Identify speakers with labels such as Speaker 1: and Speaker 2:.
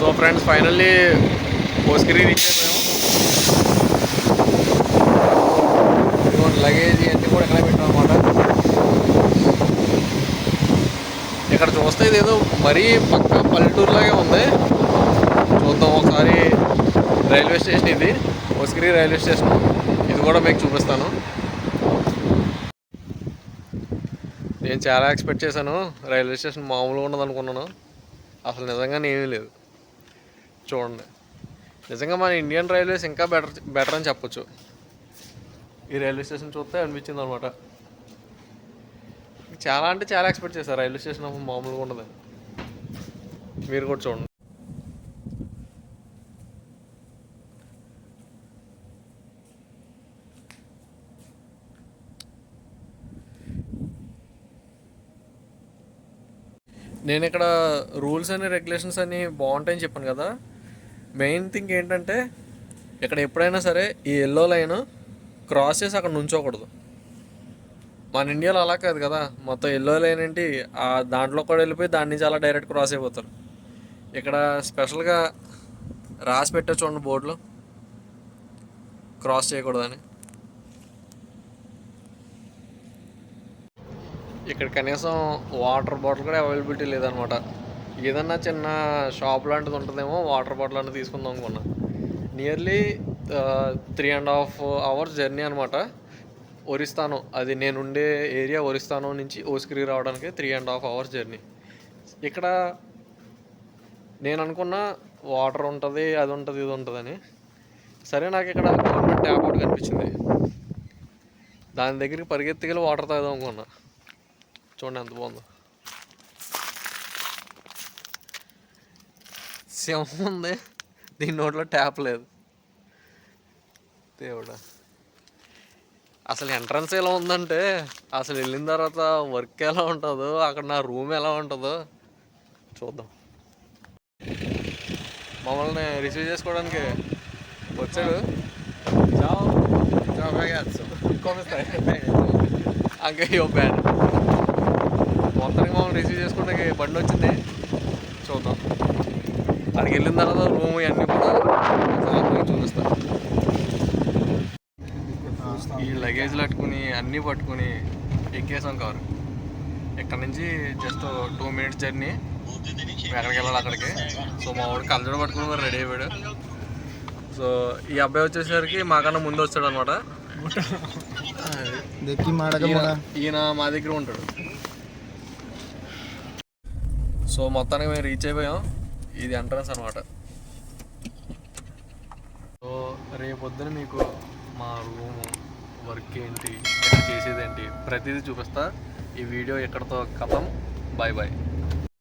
Speaker 1: So friends finally పోస్కిరి reach అయిపోయాము luggage అన్నీ కూడా ఎక్కడ పెట్టాం అనమాట ఇక్కడ చూస్తే ఇదేదో మరీ పక్క పల్లెటూరులాగే ఉంది. చూద్దాం ఒకసారి రైల్వే స్టేషన్ ఇది పోస్కిరి రైల్వే స్టేషన్. ఇది కూడా మీకు చూపిస్తాను. నేను చాలా ఎక్స్పెక్ట్ చేశాను రైల్వే స్టేషన్ మామూలుగా ఉండదు అనుకున్నాను అసలు నిజంగానే ఏమీ లేదు. చూడండి. నిజంగా మన ఇండియన్ రైల్వేస్ ఇంకా బెటర్ బెటర్ అని చెప్పొచ్చు. ఈ రైల్వే స్టేషన్ చూస్తే అనిపించింది అనమాట చాలా అంటే చాలా ఎక్స్పెక్ట్ చేశారు. రైల్వే స్టేషన్ మామూలుగా ఉండదు. మీరు కూడా చూడండి. నేను ఇక్కడ రూల్స్ అని రెగ్యులేషన్స్ అని బాగుంటాయని చెప్పాను కదా. మెయిన్ థింగ్ ఏంటంటే ఇక్కడ ఎప్పుడైనా సరే ఈ ఎల్లో లైన్ క్రాస్ చేసి అక్కడ నుంచోకూడదు. మన ఇండియాలో అలా కాదు కదా. మొత్తం ఎల్లో లైన్ ఏంటి ఆ దాంట్లో కూడా వెళ్ళిపోయి దాని నుంచి అలా డైరెక్ట్ క్రాస్ అయిపోతారు. ఇక్కడ స్పెషల్గా రాసి పెట్టే చూడండి బోర్డులో. క్రాస్ చేయకూడదని. ఇక్కడ కనీసం వాటర్ బాటిల్ కూడా అవైలబిలిటీ లేదనమాట ఏదన్నా చిన్న షాప్ లాంటిది ఉంటుందేమో వాటర్ బాటిల్ అనేది తీసుకుందాం అనుకున్నా. Nearly three and half hours journey అనమాట ఒరిస్తాను. అది నేను ఉండే ఏరియా ఒరిస్తాను నుంచి ఓస్కిరి రావడానికి three and half hours journey ఇక్కడ నేను అనుకున్న వాటర్ ఉంటుంది అది ఉంటుంది ఇది ఉంటుందని. సరే నాకు ఇక్కడ గవర్నమెంట్ ట్యాప్ ఒకటి కనిపించింది. దాని దగ్గరికి పరిగెత్తికెళ్ళి వాటర్ తాగుదాం అనుకున్నా. చూడండి ఎంత బాగుందో. సింహం ఉంది దీని నోట్లో ట్యాప్ లేదు. దేవుడా. అసలు ఎంట్రన్స్ ఎలా ఉందంటే అసలు వెళ్ళిన తర్వాత వర్క్ ఎలా ఉంటుందో అక్కడ నా రూమ్ ఎలా ఉంటుందో చూద్దాం. మమ్మల్ని రిసీవ్ చేసుకోవడానికి వచ్చాడు.
Speaker 2: Ciao.
Speaker 1: అంకే బ్యాడ్. మొత్తానికి మమ్మల్ని రిసీవ్ చేసుకోవడానికి బండి వచ్చింది. చూద్దాం. అక్కడికి వెళ్ళిన తర్వాత రూమ్ అన్నీ కూడా చాలా చూపిస్తాను ఈ లగేజ్ పట్టుకుని అన్నీ పట్టుకుని ఎక్కేసాం కారు. ఇక్కడ నుంచి జస్ట్ టూ మినిట్స్ జర్నీ ఎక్కడికి వెళ్ళాలి అక్కడికి. సో మా వాడు కలజడ పట్టుకుని రెడీ అయిపోయాడు. సో ఈ అబ్బాయి వచ్చేసరికి మాకన్నా ముందు వచ్చాడు అనమాట ఈయన మా దగ్గర ఉంటాడు. సో మొత్తానికి మేము రీచ్ అయిపోయాం. ఇది ఎంట్రన్స్ అనమాట. సో రేపొద్దున మీకు మా రూము వర్క్ ఏంటి చేసేదేంటి చేసేది ఏంటి ప్రతిదీ చూపిస్తా. ఈ వీడియో ఇక్కడతో కథం బాయ్ బాయ్